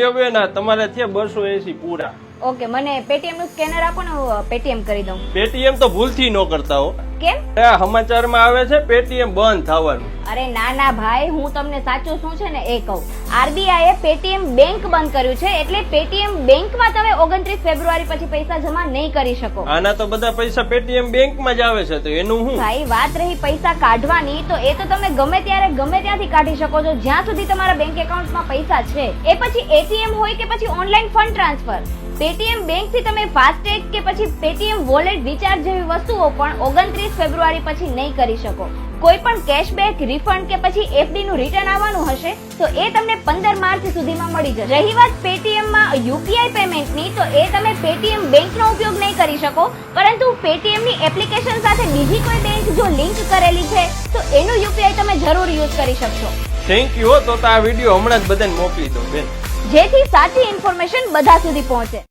ના તમારે છે બસો એસી પૂરા. ઓકે મને પેટીએમનું સ્કેનર આપો ને પેટીએમ કરી દઉં. પેટીએમ તો ભૂલથી ન કરતા હો. કેમ? આ સમાચારમાં આવે છે પેટીએમ બંધ થવાનું. અરે ના ના ભાઈ હું તમને સાચું શું છે ને એ કહું. આરબીઆઈ એ પેટીએમ બેંક બંધ કર્યું છે એટલે પેટીએમ બેંકમાં તમે ઓગણત્રીસ ફેબ્રુઆરી પછી પૈસા જમા નહીં કરી શકો. આના તો બધા પૈસા પેટીએમ બેંકમાં જ આવે છે તો એનું હું ભાઈ વાત રહી પૈસા કાઢવાની તો એ તો તમે ગમે ત્યારે ગમે ત્યાંથી કાઢી શકો છો. જ્યાં સુધી તમારા બેંક એકાઉન્ટમાં પૈસા છે એ પછી એટીએમ હોય કે પછી ઓનલાઈન ફંડ ટ્રાન્સફર. પેટીએમ બેંકથી તમે ફાસ્ટેગ કે પછી પેટીએમ વોલેટ રિચાર્જ જેવી વસ્તુઓ પણ ઓગણત્રીસ ફેબ્રુઆરી પછી નહીં કરી શકો. કોઈ પણ કેશબેક રિફંડ કે પછી એફડી નું રિટર્ન આવવાનું હશે તો એ તમને પંદર માર્ચ સુધીમાં મળી જશે. રહી વાત પેટીએમમાં યુપીઆઈ પેમેન્ટની તો એ તમે પેટીએમ બેંક નો ઉપયોગ નહીં કરી શકો. પરંતુ પેટીએમની એપ્લિકેશન સાથે બીજી કોઈ બેંક જો લિંક કરેલી છે તો એનું યુપીઆઈ તમે જરૂર યુઝ કરી શકશો. થેન્ક યુ તો તો આ વીડિયો હમણાં જ બધાને મોકલી દો બેન. જેથી સાચી ઇન્ફોર્મેશન બધા સુધી પહોંચે.